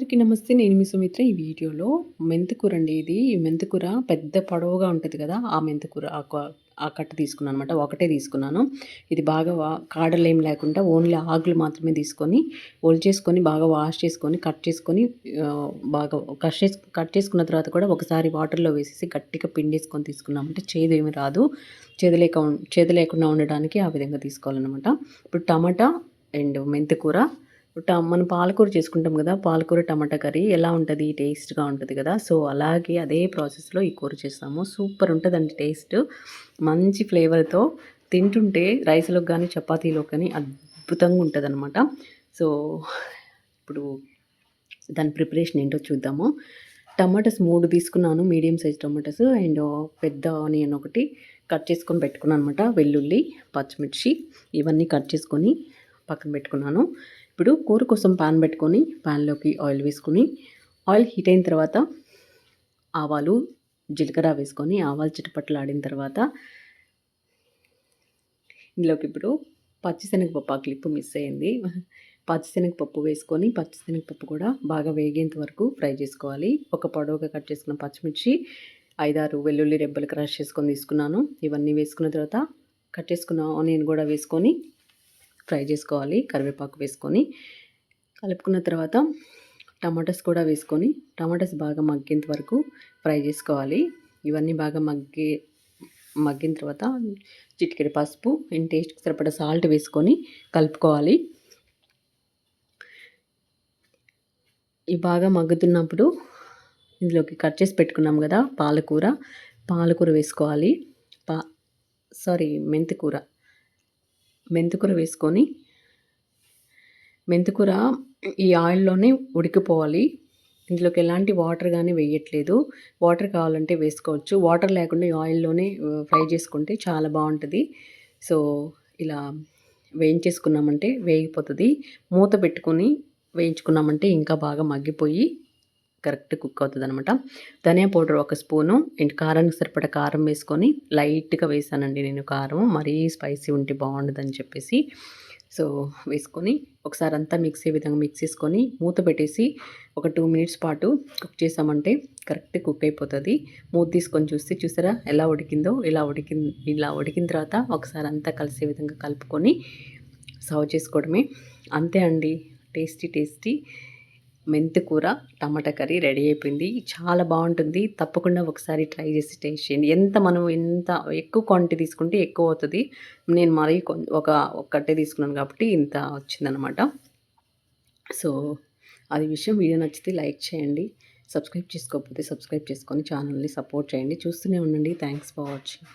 అందరికీ నమస్తే. నేను మీ సుమిత్ర. ఈ వీడియోలో మెంతికూర అండి ఇది. మెంతికూర పెద్ద పొడవుగా ఉంటుంది కదా ఆ మెంతికూర ఆ క- ఆ కట్ట తీసుకున్నాను అనమాట ఒకటే తీసుకున్నాను. ఇది బాగా వా కాడలు ఏం లేకుండా ఓన్లీ ఆకులు మాత్రమే తీసుకొని చేసుకొని బాగా వాష్ చేసుకొని కట్ చేసుకొని బాగా కట్ చేసి కట్ చేసుకున్న తర్వాత కూడా ఒకసారి వాటర్లో వేసేసి గట్టిగా పిండేసుకొని తీసుకున్నామంటే చేదు ఏమి రాదు. చేదలేక చేదు లేకుండా ఉండడానికి ఆ విధంగా తీసుకోవాలన్నమాట. ఇప్పుడు టమాటా అండ్ మెంతికూర మనం పాలకూర చేసుకుంటాం కదా పాలకూర టమాటా కర్రీ ఎలా ఉంటుంది? టేస్ట్గా ఉంటుంది కదా. సో అలాగే అదే ప్రాసెస్లో ఈ కూర చేస్తాము. సూపర్ ఉంటుందండి టేస్ట్. మంచి ఫ్లేవర్తో తింటుంటే రైస్లోకి కానీ చపాతీలో కానీ అద్భుతంగా ఉంటుంది అనమాట సో ఇప్పుడు దాని ప్రిపరేషన్ ఏంటో చూద్దాము. టమాటాస్ మూడు తీసుకున్నాను. మీడియం సైజ్ టమాటాస్ అండ్ పెద్ద ఆనియన్ ఒకటి కట్ చేసుకొని పెట్టుకున్నాను అనమాట వెల్లుల్లి పచ్చిమిర్చి ఇవన్నీ కట్ చేసుకొని పక్కన పెట్టుకున్నాను. ఇప్పుడు కూర కోసం పాన్ పెట్టుకొని పాన్లోకి ఆయిల్ వేసుకొని ఆయిల్ హీట్ అయిన తర్వాత ఆవాలు జీలకర్ర వేసుకొని ఆవాలు చిటపట్లు ఆడిన తర్వాత ఇందులోకి ఇప్పుడు పచ్చిశనగపప్పు ఆ క్లిప్ మిస్ అయింది. పచ్చిశనగపప్పు వేసుకొని పచ్చిశనగపప్పు కూడా బాగా వేగేంత వరకు ఫ్రై చేసుకోవాలి. ఒక పొడవుగా కట్ చేసుకున్న పచ్చిమిర్చి ఐదారు వెల్లుల్లి రెబ్బలు క్రష్ చేసుకొని తీసుకున్నాను. ఇవన్నీ వేసుకున్న తర్వాత కట్ చేసుకున్న ఆనియన్ కూడా వేసుకొని ఫ్రై చేసుకోవాలి కరివేపాకు వేసుకొని. కలుపుకున్న తర్వాత టమాటాస్ కూడా వేసుకొని టమాటాస్ బాగా మగ్గేంత వరకు ఫ్రై చేసుకోవాలి. ఇవన్నీ బాగా మగ్గి మగ్గిన తర్వాత చిటికెడు పసుపు అండ్ టేస్ట్కి సరిపడా సాల్ట్ వేసుకొని కలుపుకోవాలి. ఇవి బాగా మగ్గుతున్నప్పుడు ఇందులోకి కట్ చేసి పెట్టుకున్నాం కదా పాలకూర. పాలకూర వేసుకోవాలి. పా సారీ మెంతికూర. మెంతికూర వేసుకొని మెంతికూర ఈ ఆయిల్లోనే ఉడికిపోవాలి. ఇందులోకి ఎలాంటి వాటర్ కానీ వేయట్లేదు. వాటర్ కావాలంటే వేసుకోవచ్చు. వాటర్ లేకుండా ఈ ఆయిల్లోనే ఫ్రై చేసుకుంటే చాలా బాగుంటుంది. సో ఇలా వేయించేసుకున్నామంటే వేగిపోతుంది. మూత పెట్టుకొని వేయించుకున్నామంటే ఇంకా బాగా మగ్గిపోయి కరెక్ట్ కుక్ అవుతుంది అనమాట ధనియా పౌడర్ ఒక స్పూను అండ్ కారానికి సరిపడ కారం వేసుకొని లైట్గా వేసానండి నేను కారం మరీ స్పైసీ ఉంటే బాగుండదని చెప్పేసి. సో వేసుకొని ఒకసారి అంతా మిక్స్ అయ్యే విధంగా మిక్స్ చేసుకొని మూత పెట్టేసి ఒక టూ మినిట్స్ పాటు కుక్ చేసామంటే కరెక్ట్ కుక్ అయిపోతుంది. మూత తీసుకొని చూస్తే చూసారా ఎలా ఉడికిందో ఇలా ఉడికింది ఇలా ఉడికిన తర్వాత ఒకసారి అంతా కలిసే విధంగా కలుపుకొని సర్వ్ చేసుకోవడమే. అంతే అండి. Tasty tasty. మెంతికూర టమాటా కర్రీ రెడీ అయిపోయింది. చాలా బాగుంటుంది. తప్పకుండా ఒకసారి ట్రై చేసి టేస్ట్ చేయండి. ఎంత మనం ఎంత ఎక్కువ క్వాంటిటీ తీసుకుంటే ఎక్కువ అవుతుంది. నేను మరీ ఒక ఒక్కటే తీసుకున్నాను కాబట్టి ఇంత వచ్చిందనమాట సో అది విషయం వీడియో నచ్చితే లైక్ చేయండి. సబ్స్క్రైబ్ చేసుకోకపోతే సబ్స్క్రైబ్ చేసుకొని ఛానల్ని సపోర్ట్ చేయండి. చూస్తూనే ఉండండి. Thanks for watching.